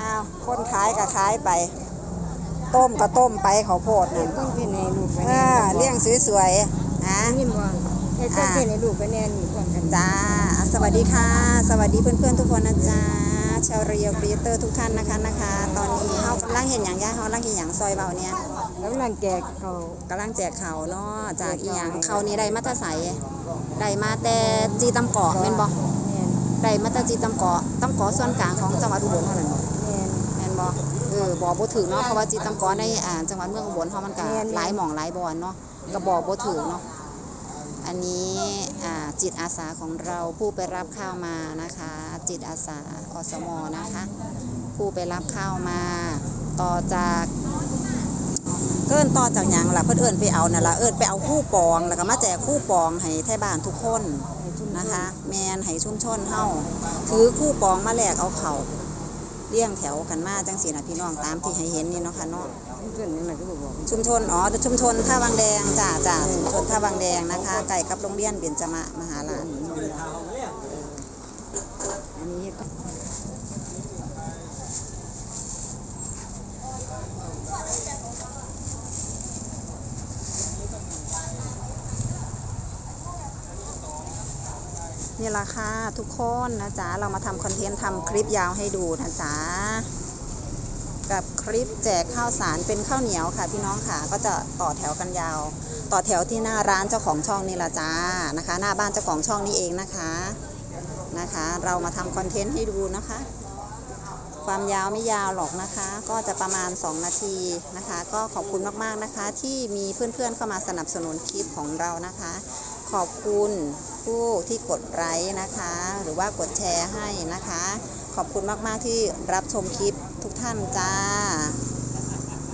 อ้าวคนขายก็ขายไป ต้มก็ต้มไปเขาวโพดนั่นเพิ่งเป็นในลูกไปอ่าแน่เลี้ยงสวยๆอะยินว่าไอ้เจ้าเป็นในลูกไปแน่นี่ก่อนกัน จ้าอะสวัสดีค่ะ สวัสดีเพื่อนๆทุกคนนะจ๊ะชาวเรียวครีเอเตอร์ทุกท่านนะคะนะคะ ตอนนี้เฮากำลังเห็นอย่างย่าเฮากำลังเห็นอย่างซอยเบาเนี่ยแล้วนางแกกเขากำลังแจกเขาวเนาะจากอีหยังเขาวนี้ได้มาแตาใสได้มาแต่จีตำเกาะแม่นบ่แม่นได้มาแต่จีตำเกาะตำเกาะส่วนกลางของจังหวัดอุบลเท่านั้นบ่แม่นแม่นบ่ เออบ่บ่ถึงเนาะเพราะว่าจีตำเกาะในอ่าจังหวัดเมืองอุบลเฮามันก็แม่นหลายหม่องหลายบ่อนเนาะก็บ่บ่ถึงเนาะอันนี้อ่าจิตอาสาของเราผู้ไปรับข้าวมานะคะ จิตอาสาอสมนะคะ ผู้ไปรับข้าวมาต่อจากเอิ้นต่อจากหยังล่ะเพิ่นเอิ้นไปเอานั่นล่ะเอิ้นไปเอาคู่ปอง แล้วก็มาแจกคู่ปองให้ไทบ้านทุกคนให้ชุมชนนะคะ แมนให้ชุมชนเฮาถือคู่ปองมาแลกเอาเขา เลี้ยงแถวกันมาจังสีนะพี่น้องตามที่ให้เห็นนี่เนาะค่ะเนาะชุมชนอ๋อชุมชนท่าบางแดงจ้าจ้าชุมชนท่าบางแดงนะคะไก่กับโรงเรียนเบียนจมะมหาลาอันนี้เฮ็ด นี่ละค่ะทุกคนนะจ๊ะเรามาทำคอนเทนต์ทำคลิปยาวให้ดูนะจ๊ะกับคลิปแจกข้าวสารเป็นข้าวเหนียวค่ะ พี่น้องค่ะก็จะต่อแถวกันยาว ต่อแถวที่หน้าร้านเจ้าของช่องนี่ละจ้านะคะ หน้าบ้านเจ้าของช่องนี่เองนะคะนะคะ เรามาทำคอนเทนต์ให้ดูนะคะ ความยาวไม่ยาวหรอกนะคะ ก็จะประมาณ 2 นาทีนะคะ ก็ขอบคุณมากๆนะคะ ที่มีเพื่อนๆเข้ามาสนับสนุนคลิปของเรานะคะ ขอบคุณผู้ที่กดไลค์นะคะ หรือว่ากดแชร์ให้นะคะ ขอบคุณมาก ๆ ที่รับชมคลิปทุกท่านจ้า